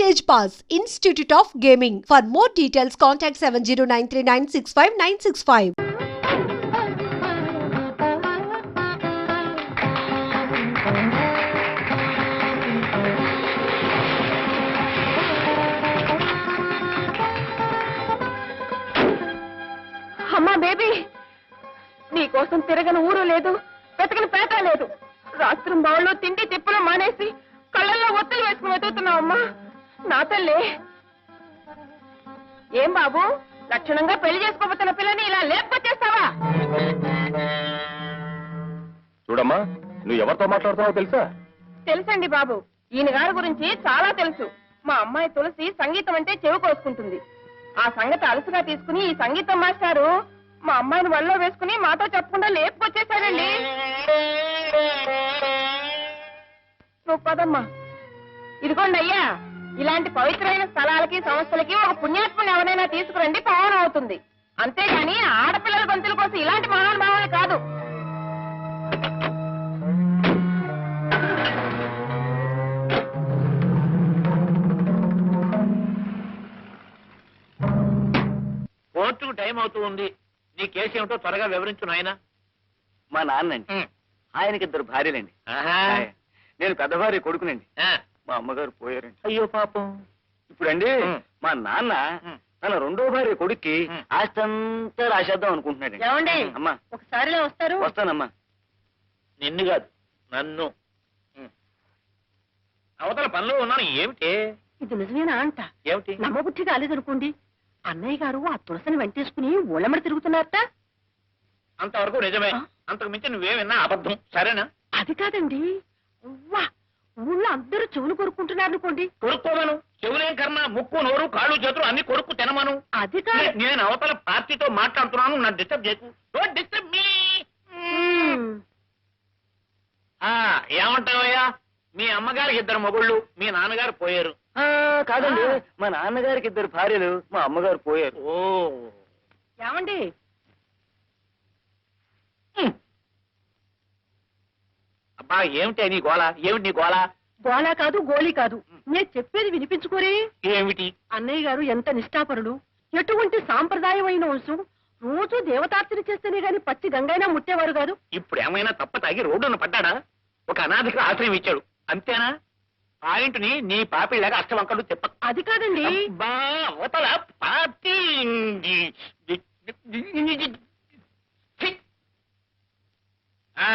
Stage pass institute of gaming for more details contact seven zero nine three nine six five nine six five అమ్మా baby నీకోసం తిరగని ఊరు లేదు వెతకని పేట లేదు. రాత్రి బావుల్లో తిండి తిప్పలు మానేసి కళ్ళల్లో ఒత్తులు వేసుకుని వెతుకుతున్నావు అమ్మా నా తల్లి. ఏం బాబు? లక్షణంగా పెళ్ళి చేసుకోబోతున్న పిల్లని ఇలా లేపుకొచ్చేస్తావా చూడమ్మా నువ్వు ఎవరితో మాట్లాడుతున్నావో తెలుసా? తెలుసండి బాబు. ఈయన గారి గురించి చాలా తెలుసు. మా అమ్మాయి తులసి సంగీతం అంటే చెవి కోసుకుంటుంది. ఆ సంగతి అలసుగా తీసుకుని ఈ సంగీతం మాస్టారు మా అమ్మాయిని వల్ల వేసుకుని మాతో చెప్పకుండా లేపుకొచ్చేసాడండి నువ్వు పదమ్మా. ఇదిగోండి అయ్యా. ఇలాంటి పవిత్రమైన స్థలాలకి సంస్థలకి ఒక పుణ్యాత్ముని ఎవరైనా తీసుకురండి పవన్ అవుతుంది. అంతేగాని ఆడపిల్లల గొంతుల కోసం ఇలాంటి మహానుభావాలు కాదు. కోర్టుకు టైం అవుతూ ఉంది. నీ కేసు ఏమిటో త్వరగా వివరించు నాయన. మా నాన్నండి. ఆయనకి ఇద్దరు భార్యలండి. నేను పెద్ద భార్య కొడుకునండి మా అమ్మగారు పోయారండి. అయ్యో పాపం. ఇప్పుడండి. మా నాన్న. తన రెండో భార్య కొడుక్కి ఉం. ఆస్తి అంతా రాసేద్దాం అనుకుంటున్నాడండి. ఏమండి? అమ్మా. ఒకసారిలో వస్తారు. వస్తానమ్మా. నిన్ను కాదు నన్ను. అవతల పనిలో ఉన్నాను ఏమిటి? ఇది నిజమేనా అంట? ఏమిటి? నమ్మబుద్ధి కాలేదనుకోండి. అన్నయ్య గారు ఆ తులసిని వెంటేసుకుని ఊళ్ళమడి తిరుగుతున్నారట. అంతవరకు నిజమే? అంతకు మించి నువ్వే విన్నా అబద్ధం. సరేనా? అది కాదండి. ఉవ్వా. ఊళ్ళో అందరూ చెవులు కొరుక్కుంటున్నారు అనుకోండి. కొరుక్కోమను. చెవులేం కర్మ ముక్కు నోరు కాళ్ళు చేతులు అన్ని కొరుక్కు తినమను. అది కాదు. నేను అవతల పార్టీతో మాట్లాడుతున్నాను నన్ను డిస్టర్బ్ చేయకు డోంట్ డిస్టర్బ్ మీ ఏమంటావయ్యా? మీ అమ్మగారికి ఇద్దరు మొగుళ్ళు మీ నాన్నగారు పోయారు. ఆ, కాదండి. మా నాన్నగారికి ఇద్దరు భార్యలు మా అమ్మగారు పోయారు. ఓ. ఏమండి? అబ్బా ఏమిటి నీ గోల ఏమిటి నీ గోల గోలా కాదు గోలీ కాదు. నేను చెప్పేది వినిపించుకోరే? ఏమిటి? అన్నయ్య గారు ఎంత నిష్ఠాపరుడు ఎటువంటి సాంప్రదాయమైన వంశం రోజు దేవతార్చన చేస్తేనే గాని పచ్చి గంగైనా ముట్టేవారు కాదు. ఇప్పుడు ఏమైనా తప్ప తాగి రోడ్డున పడ్డాడా? ఒక అనాథకి ఆశ్రయం ఇచ్చాడు. అంతేనా? పాయింట్ని నీ పాపిళ్ళగా అష్టవంకలు చెప్ప అది కాదండి. అబ్బా, అవతల పార్టీ ఛీ! ఆ,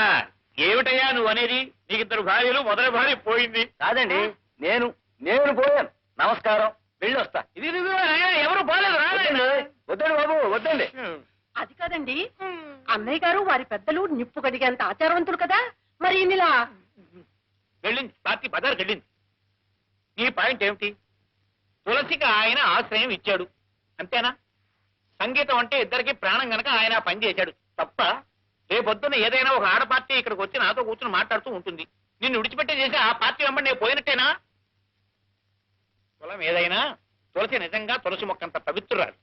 ఏమిటయ్యా నువ్వు అనేది? నీకు ఇద్దరు భార్యలు మొదటి భార్య పోయింది. కాదండి నేను నేను పోయాను. నమస్కారం వెళ్ళి వస్తా ఇది ఎవరు పోలేదు? వద్దండి రాలేదు. వద్దండి బాబు వద్దండి. అది కాదండి అన్నయ్య గారు వారి పెద్దలు నిప్పు కడిగేంత ఆచారవంతులు కదా? మరి ఈయనలా వెళ్ళింది పార్టీ బజార్కి వెళ్ళింది. నీ పాయింట్ ఏమిటి? తులసికి ఆయన ఆశ్రయం ఇచ్చాడు. అంతేనా? సంగీతం అంటే ఇద్దరికి ప్రాణం గనక ఆయన ఆ పని చేశాడు. తప్ప రేపొద్దున ఏదైనా ఒక ఆడ పార్టీ ఇక్కడికి వచ్చి నాతో కూర్చుని మాట్లాడుతూ ఉంటుంది. నిన్ను విడిచిపెట్టే చేసి ఆ పార్టీ వెంబడి నేను పోయినట్టేనా? కులం ఏదైనా తులసి నిజంగా తులసి మొక్కంత పవిత్రురాలు.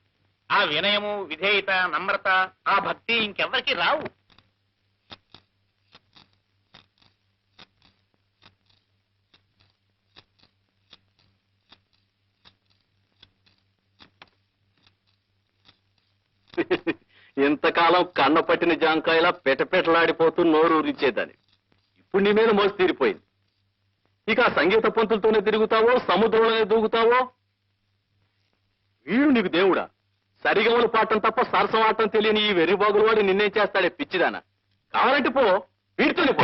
ఆ వినయము విధేయత నమ్రత ఆ భక్తి ఇంకెవ్వరికి రావు. ఇంతకాలం కన్న పట్టిన జాంకాయలా పెటపెటలాడిపోతూ నోరు ఊరించేదాన్ని ఇప్పుడు నీ మీద మోసి తీరిపోయింది. ఇక సంగీత పంతులతోనే తిరుగుతావో సముద్రంలోనే దూకుతావో? వీడు నీకు దేవుడా. సరిగమలు పాటం తప్ప సరసం ఆటం తెలియని ఈ వెర్రిబాగులు వాడు నిన్నేం చేస్తాడే పిచ్చిదానా? కావాలంటే పో వీడితోనే పో.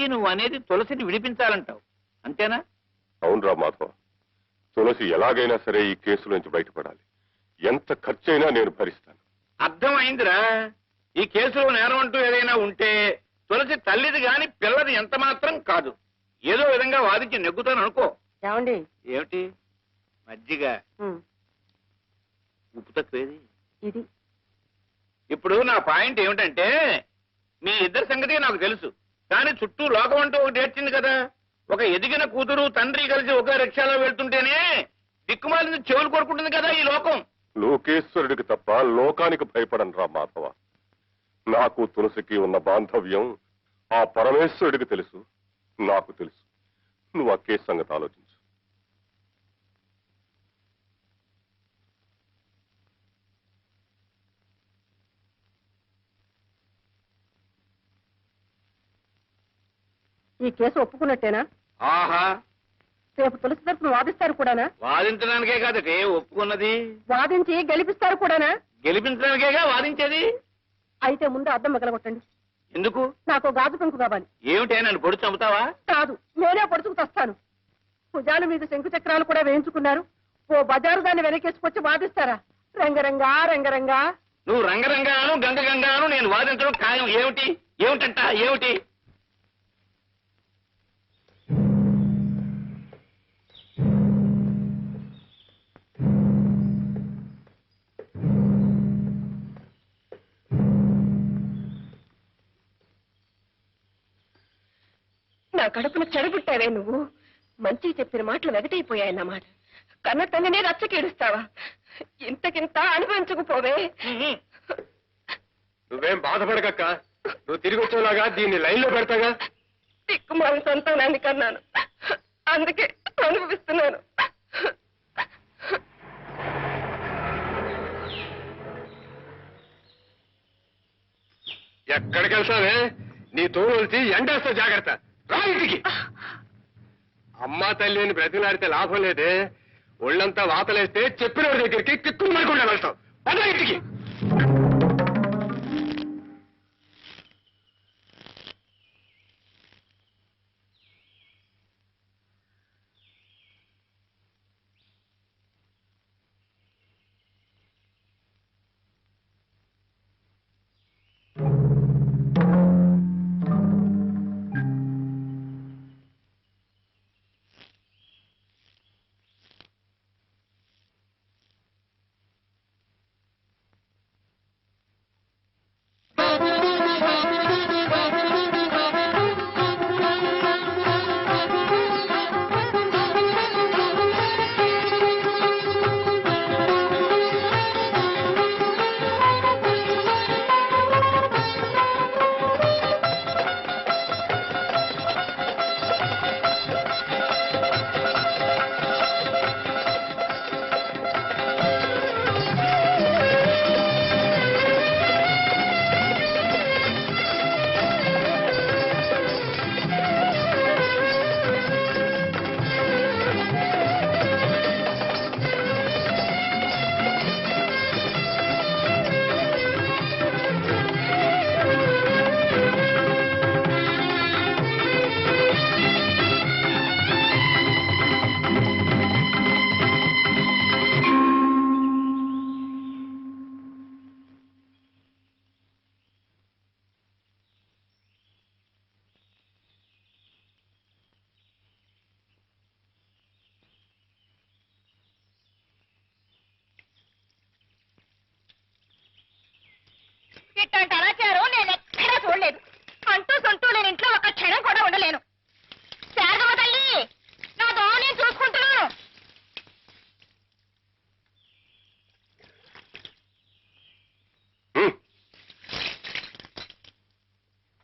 ఇంతకీ నువ్వు అనేది తులసిని విడిపించాలంటావు. అంతేనా? అవునరా మాధవ. తులసి ఎలాగైనా సరే ఈ కేసు నుంచి బయటపడాలి. ఎంత ఖర్చైనా నేను భరిస్తాను. అర్థమైందిరా. ఈ కేసులో నేరం అంటూ ఏదైనా ఉంటే తులసి తల్లిది గాని పిల్లది ఎంత మాత్రం కాదు. ఏదో విధంగా వాదించి నెగ్గుతాను అనుకో. ఏమండి? ఏమిటి? మజ్జిగ. ఉప్పు తక్కువేది? ఇది. ఇప్పుడు నా పాయింట్ ఏమిటంటే మీ ఇద్దరి సంగతి నాకు తెలుసు. కానీ చుట్టూ లోకం అంటూ ఒకటి ఏడ్చింది కదా. ఒక ఎదిగిన కూతురు తండ్రి కలిసి ఒకే రిక్షాలో వెళ్తుంటేనే దిక్కుమాలింది చెవులు కొడుకుంటుంది కదా ఈ లోకం. లోకేశ్వరుడికి తప్ప లోకానికి భయపడను రా మాధవ. నాకు తులసికి ఉన్న బాంధవ్యం ఆ పరమేశ్వరుడికి తెలుసు నాకు తెలుసు. నువ్వు అక్కే సంగతి ఆలోచించు. ఈ కేసు ఒప్పుకున్నట్టేనా? ఆహా. రేపు తులసి తరపున వాదిస్తారు కూడానా? వాదించడానికే కాదటే ఒప్పుకున్నది. వాదించి గెలిపిస్తారు కూడానా? గెలిపించడానికేగా వాదించేది? అయితే ముందు అద్దం మిగలగొట్టండి ఎందుకు? నాకు గాజు పెంకు కావాలి. ఏమిటే నన్ను పొడి చంపుతావా? కాదు నేనే పడుచుకు తెస్తాను. భుజాల మీద శంకు చక్రాలు కూడా వేయించుకున్నారు. ఓ బజారు దాన్ని వెనకేసుకొచ్చి వాదిస్తారా? రంగరంగా రంగరంగా. నువ్వు రంగరంగాను గంగ గంగాను నేను వాదించడం ఖాయం. ఏమిటి? ఏమిటంట? ఏమిటి? నా కడుపును చెడబుట్టావే నువ్వు? మంచి చెప్పిన మాటలు వెగటైపోయాయన్నమాట. కన్న తండ్రినే రచ్చకేడుస్తావా? ఇంతకింత అనుభవించకపోవే. నువ్వేం బాధపడకక్క? నువ్వు తిరిగి వచ్చేలాగా దీన్ని లైన్లో పెడతాగా దిక్కుమాలి సంతానాన్ని కన్నాను. అందుకే అనుభవిస్తున్నాను. ఎక్కడికి వెళ్తావే నీ తోలుచి ఎండేస్తా జాగ్రత్త. రాయింటికి అమ్మా అమ్మా తల్లిని బ్రతిలాడితే లాభం లేదే. ఒళ్ళంతా వాతలేస్తే చెప్పినవారి దగ్గరికి కిక్కులు మరకుండా వెళ్తావు ఇట్లాంటి అనాచారం నేను ఎక్కడా చూడలేదు. అంటూ సొంటూ లేని ఇంట్లో ఒక క్షణం కూడా ఉండలేను. శారదమ్మ తల్లి నా దోమ నేను చూసుకుంటున్నాను.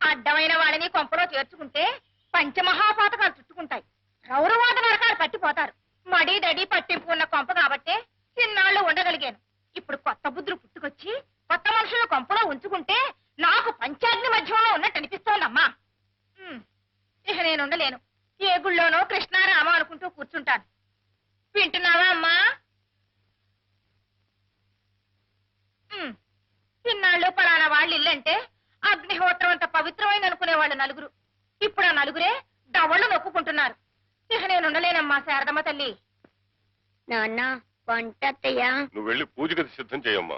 అడ్డమైన వాళ్ళని కొంపలో చేర్చుకుంటే పంచమహాపాతకాలు అమ్మా శారదమ్మ తల్లి. నాన్న వంట అత్తయ్యా నువ్వు వెళ్ళి పూజ గది సిద్ధం చేయమ్మా.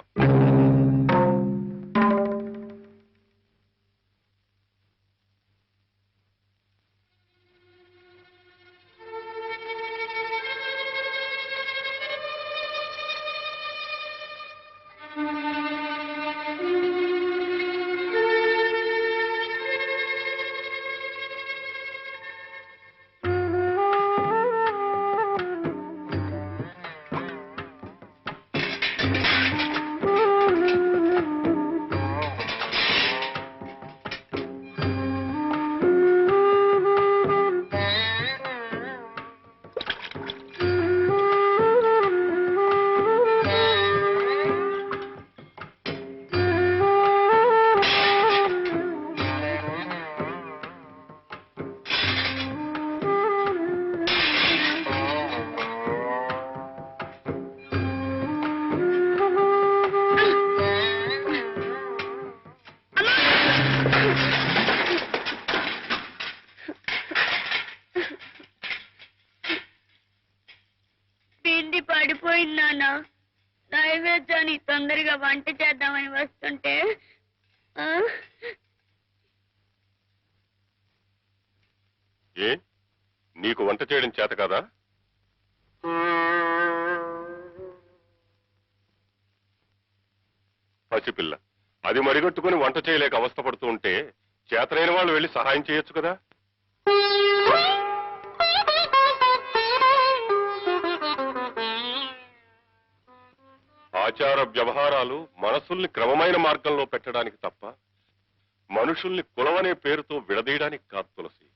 వంట చేద్దామని వస్తుంటే ఏ? నీకు వంట చేయడం చేత కదా? పసిపిల్ల అది మరిగట్టుకుని వంట చేయలేక అవస్థపడుతూ ఉంటే చేతనైన వాళ్ళు వెళ్ళి సహాయం చేయొచ్చు కదా? ఆచార వ్యవహారాలు మనసుల్ని క్రమమైన మార్గంలో పెట్టడానికి తప్ప మనుషుల్ని కులమనే పేరుతో విడదీయడానికి కాదు తులసి.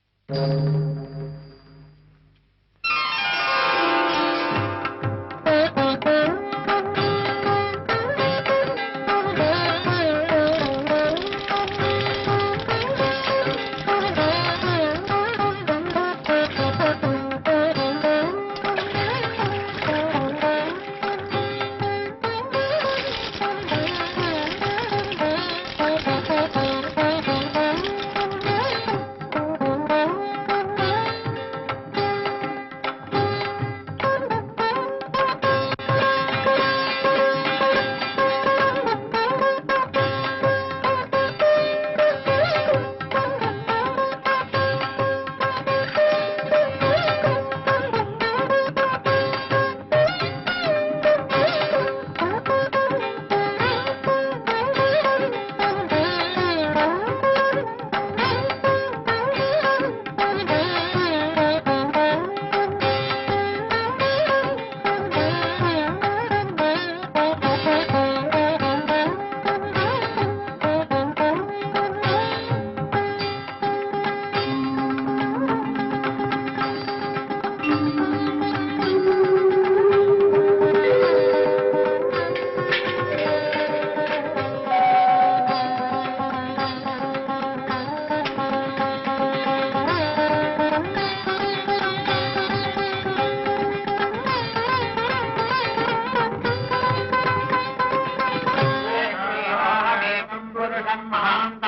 महान्त